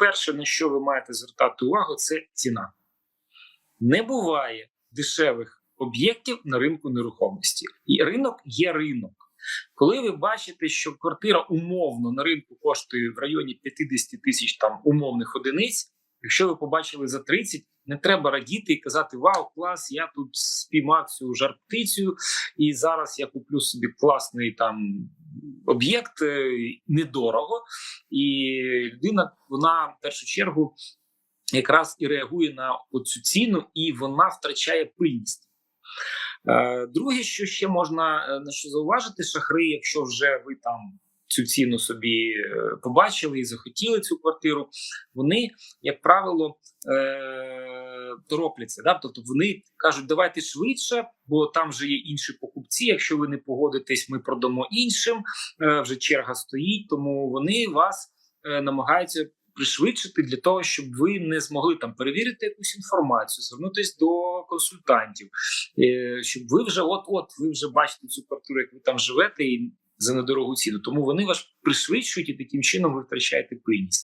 перше, на що ви маєте звертати увагу, це ціна. Не буває дешевих об'єктів на ринку нерухомості. І ринок є ринок. Коли ви бачите, що квартира умовно на ринку коштує в районі 50 тисяч там умовних одиниць, якщо ви побачили за 30, не треба радіти і казати: Вау, клас! Я тут спіймав цю жар-птицю, і зараз я куплю собі класний там об'єкт е, недорого. І людина вона в першу чергу якраз і реагує на цю ціну, і вона втрачає пильність. Е, Друге, що ще можна е, на що зауважити, шахри, якщо вже ви там цю ціну собі побачили і захотіли цю квартиру, вони, як правило, торопляться. Да? Тобто вони кажуть, давайте швидше, бо там вже є інші покупці. Якщо ви не погодитесь, ми продамо іншим. Е, вже черга стоїть, тому вони вас е, намагаються пришвидшити для того, щоб ви не змогли там перевірити якусь інформацію, звернутися до консультантів, е, щоб ви вже от-от ви вже бачите цю квартиру, як ви там живете, і за недорогу ціну. Тому вони вас пришвидшують і таким чином ви втрачаєте пильність.